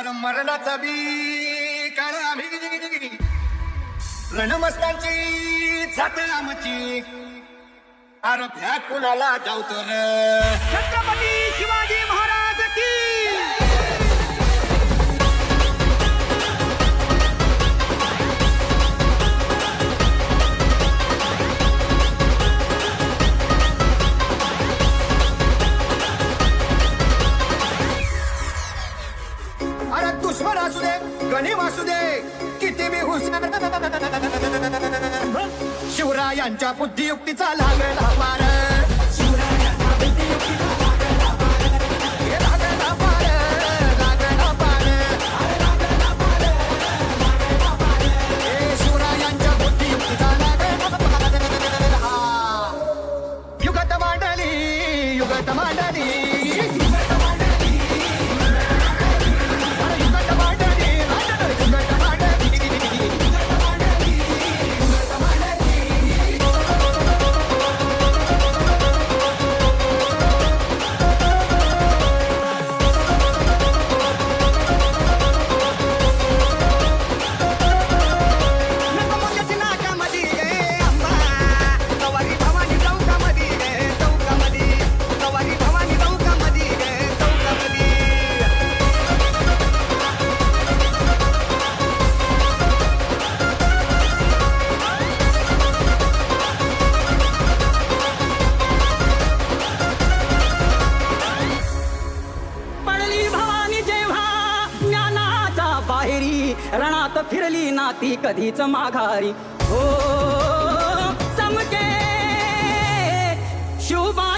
अरे मरणाचा बी काळ आम्ही रणमस्तांची जात आमची अरे भ्या कुणाला जाऊ तर? छत्रपती शिवाजी महाराज. दुश्मन असू दे गणिम असू दे किती बी हुशार शिवरायांच्या बुद्धियुक्तीचा लागला पार रणात फिरली नाती कधीच माघारी. हो समके शुभा